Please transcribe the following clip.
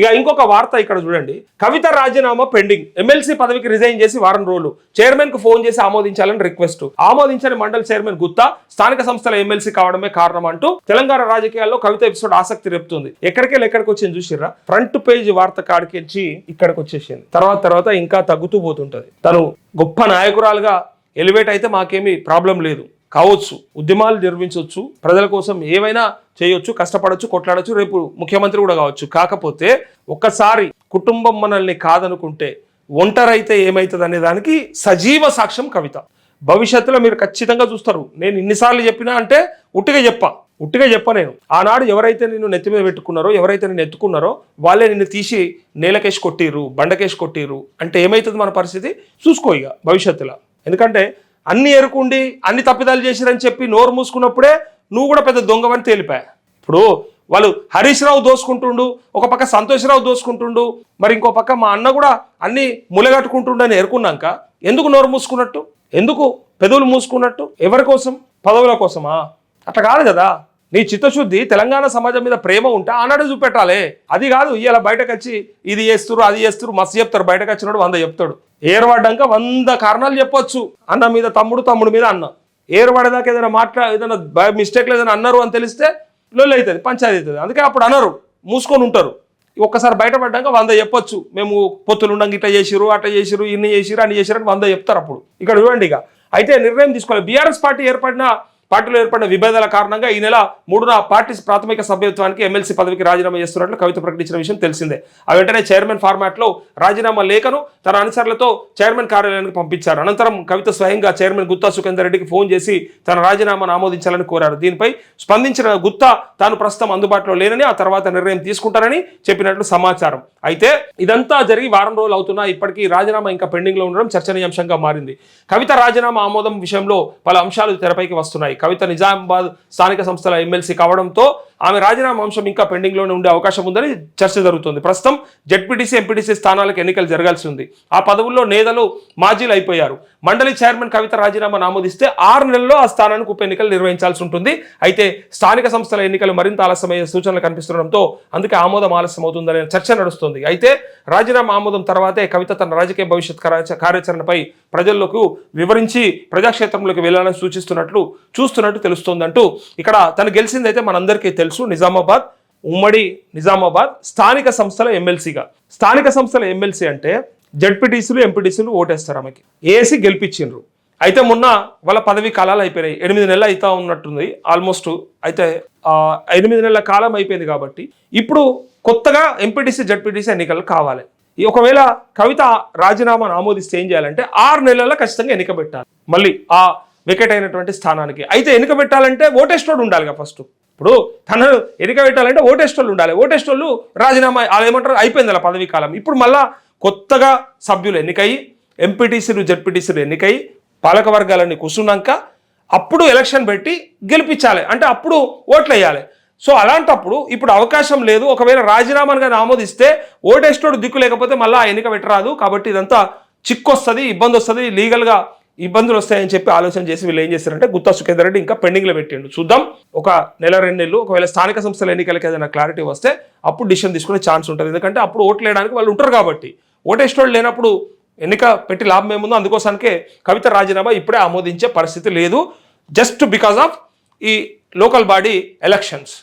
ఇక ఇంకొక వార్త ఇక్కడ చూడండి. కవిత రాజీనామా పెండింగ్. ఎమ్మెల్సీ పదవికి రిజైన్ చేసి వారం రోజులు. చైర్మన్కు ఫోన్ చేసి ఆమోదించాలని రిక్వెస్ట్ ఆమోదించని మండలి చైర్మన్ గుత్తా స్థానిక సంస్థల ఎమ్మెల్సీ కావడమే కారణం అంటూ తెలంగాణ రాజకీయాల్లో కవిత ఎపిసోడ్ ఆసక్తి రేపుతుంది. ఎక్కడికి ఎక్కడికి వచ్చింది చూసిర్రా? ఫ్రంట్ పేజ్ వార్త కాడికి వచ్చి ఇక్కడికి వచ్చేసింది. తర్వాత తర్వాత ఇంకా తగ్గుతూ పోతుంటది. తను గొప్ప నాయకురాలుగా ఎలివేట్ అయితే మాకేమీ ప్రాబ్లం లేదు. కావచ్చు ఉద్యమాలు నిర్మించవచ్చు ప్రజల కోసం ఏమైనా చేయొచ్చు కష్టపడొచ్చు కొట్లాడొచ్చు రేపు ముఖ్యమంత్రి కూడా కావచ్చు. కాకపోతే ఒక్కసారి కుటుంబం మనల్ని కాదనుకుంటే ఒంటరైతే ఏమవుతుంది అనే దానికి సజీవ సాక్ష్యం కవిత. భవిష్యత్తులో మీరు ఖచ్చితంగా చూస్తారు. నేను ఇన్నిసార్లు చెప్పినా అంటే ఉట్టిగా చెప్పా. ఉట్టిగా చెప్ప నేను. ఆనాడు ఎవరైతే నిన్ను నెత్తి మీద పెట్టుకున్నారో ఎవరైతే నిన్ను ఎత్తుకున్నారో వాళ్ళే నిన్ను తీసి నేలకేసి కొట్టిర్రు బండకేసి కొట్టిర్రు. అంటే ఏమవుతుంది మన పరిస్థితి? చూసుకో ఇక భవిష్యత్తులో. ఎందుకంటే అన్ని ఎరుకుండి అన్ని తప్పిదాలు చేసిరని చెప్పి నోరు మూసుకున్నప్పుడే నువ్వు కూడా పెద్ద దొంగవని తేలిపా. ఇప్పుడు వాళ్ళు హరీష్ రావు దోసుకుంటుండు ఒక పక్క సంతోష్ రావు దోసుకుంటుండు మరి ఇంకో పక్క మా అన్న కూడా అన్ని ములగట్టుకుంటుండు అని ఎరుకున్నాక ఎందుకు నోరు మూసుకున్నట్టు? ఎందుకు పెదవులు మూసుకున్నట్టు? ఎవరి కోసం? పదవుల కోసమా? అట్లా కాదు కదా. నీ చిత్తశుద్ధి తెలంగాణ సమాజం మీద ప్రేమ ఉంటే ఆనాడు చూపెట్టాలి. అది కాదు ఇలా బయటకు వచ్చి ఇది చేస్తురు అది చేస్తురు మస్తు చెప్తారు బయటకు వచ్చినాడు వంద చెప్తాడు. ఏర్పడ్డాక వంద కారణాలు చెప్పొచ్చు. అన్న మీద తమ్ముడు తమ్ముడు మీద అన్న. ఏర్పడేదాకా ఏదైనా మాట్లా ఏదైనా మిస్టేక్లు ఏదైనా అన్నారు అని తెలిస్తే లొల్లి అవుతుంది పంచాయతీ అవుతుంది. అందుకే అప్పుడు అనరు మూసుకొని ఉంటారు. ఒక్కసారి బయటపడ్డాక వంద చెప్పొచ్చు. మేము పొత్తులు ఉండంగా ఇట్లా చేసిరు అట్లా చేసిరు ఇన్ని చేసిరు అని చేసిరు అని వంద చెప్తారు అప్పుడు. ఇక్కడ చూడండి ఇక. అయితే నిర్ణయం తీసుకోవాలి. బీఆర్ఎస్ పార్టీ ఏర్పడిన పార్టీలో ఏర్పడిన విభేదాల కారణంగా ఈ నెల మూడున పార్టీ ప్రాథమిక సభ్యత్వానికి ఎమ్మెల్సీ పదవికి రాజీనామా చేస్తున్నట్లు కవిత ప్రకటించిన విషయం తెలిసిందే. ఆ వెంటనే చైర్మన్ ఫార్మాట్లో రాజీనామా లేఖను తన అనుచరులతో చైర్మన్ కార్యాలయానికి పంపించారు. అనంతరం కవిత స్వయంగా చైర్మన్ గుత్తా సుఖేందర్ రెడ్డికి ఫోన్ చేసి తన రాజీనామాను ఆమోదించాలని కోరారు. దీనిపై స్పందించిన గుత్తా తాను ప్రస్తుతం అందుబాటులో లేనని ఆ తర్వాత నిర్ణయం తీసుకుంటారని చెప్పినట్లు సమాచారం. అయితే ఇదంతా జరిగి వారం రోజులు అవుతున్నా ఇప్పటికీ రాజీనామా ఇంకా పెండింగ్లో ఉండడం చర్చనీయాంశంగా మారింది. కవిత రాజీనామా ఆమోదం విషయంలో పలు అంశాలు తెరపైకి వస్తున్నాయి. కవిత నిజామాబాద్ స్థానిక సంస్థల ఎమ్మెల్సీ కావడంతో ఆమె రాజీనామా అంశం ఇంకా పెండింగ్లోనే ఉండే అవకాశం ఉందని చర్చ జరుగుతుంది. ప్రస్తుతం జడ్పీటీసీ ఎంపీటీసీ స్థానాలకు ఎన్నికలు జరగాల్సి ఉంది. ఆ పదవుల్లో నేతలు మాజీలు అయిపోయారు. మండలి చైర్మన్ కవిత రాజీనామా నామోదిస్తే ఆరు నెలల్లో ఆ స్థానానికి ఉప ఎన్నికలు నిర్వహించాల్సి ఉంటుంది. అయితే స్థానిక సంస్థల ఎన్నికలు మరింత ఆలస్యమయ్యే సూచనలు కనిపిస్తుండడంతో అందుకే ఆమోదం ఆలస్యం అవుతుందనే చర్చ నడుస్తుంది. అయితే రాజీనామా ఆమోదం తర్వాతే కవిత తన రాజకీయ భవిష్యత్ కార్యాచరణపై ప్రజల్లోకి వివరించి ప్రజాక్షేత్రంలోకి వెళ్ళాలని సూచిస్తున్నట్లు చూస్తున్నట్టు తెలుస్తోందంటూ ఇక్కడ తను గెలిచిందైతే మనందరికీ తెలుసు. నిజామాబాద్ ఉమ్మడి నిజామాబాద్ స్థానిక సంస్థల ఎమ్మెల్సీగా. స్థానిక సంస్థల ఎమ్మెల్సీ అంటే జడ్పీటీసీలు ఎంపీటీసీలు ఓటేస్తారు ఆమెకి. ఏసీ గెలిపించిండ్రు. అయితే మొన్న వాళ్ళ పదవి కాలాలు అయిపోయినాయి. ఎనిమిది నెలలు అవుతా ఉన్నట్టుంది. ఆల్మోస్ట్ అయితే ఎనిమిది నెలల కాలం అయిపోయింది కాబట్టి ఇప్పుడు కొత్తగా ఎంపీటీసీ జడ్పీటీసీ ఎన్నికలు కావాలి. ఈ ఒకవేళ కవిత రాజీనామాను ఆమోదిస్తే ఏం చేయాలంటే ఆరు నెలల్లో ఖచ్చితంగా ఎన్నిక పెట్టాలి. మళ్ళీ ఆ వికెట్ అయినటువంటి స్థానానికి. అయితే ఎన్నిక పెట్టాలంటే ఓటేస్టోడు ఉండాలిగా ఫస్ట్ ఇప్పుడు తను ఎన్నిక పెట్టాలంటే ఓటేస్టోళ్ళు ఉండాలి. ఓటేస్టోళ్ళు రాజీనామా వాళ్ళు ఏమంటారు అయిపోయింది అలా పదవీ కాలం. ఇప్పుడు మళ్ళీ కొత్తగా సభ్యులు ఎన్నికయి ఎంపీటీసీలు జడ్పీటీసీలు ఎన్నికయి పాలక వర్గాలన్నీ కూర్చున్నాక అప్పుడు ఎలక్షన్ పెట్టి గెలిపించాలి. అంటే అప్పుడు ఓట్లు వేయాలి సో అలాంటప్పుడు ఇప్పుడు అవకాశం లేదు. ఒకవేళ రాజీనామాను కానీ ఆమోదిస్తే ఓటేస్టోడు దిక్కు లేకపోతే మళ్ళీ ఆ ఎన్నిక పెట్టరాదు. కాబట్టి ఇదంతా చిక్కు వస్తుంది ఇబ్బంది వస్తుంది లీగల్గా ఇబ్బందులు వస్తాయని చెప్పి ఆలోచన చేసి వీళ్ళు ఏం చేస్తారంటే గుత్తా సుఖేందర్ రెడ్డి ఇంకా పెండింగ్లో పెట్టిండు. చూద్దాం. ఒక నెల రెండు నెలలు ఒకవేళ స్థానిక సంస్థల ఎన్నికలకి ఏదైనా క్లారిటీ వస్తే అప్పుడు డిసిషన్ తీసుకునే ఛాన్స్ ఉంటుంది. ఎందుకంటే అప్పుడు ఓట్లు వేయడానికి వాళ్ళు ఉంటారు కాబట్టి. ఓటేస్టోళ్ళు లేనప్పుడు ఎన్నిక పెట్టి లాభం ఏముందో అందుకోసానికే కవిత రాజీనామా ఇప్పుడే ఆమోదించే పరిస్థితి లేదు జస్ట్ బికాస్ ఆఫ్ ఈ లోకల్ బాడీ ఎలక్షన్స్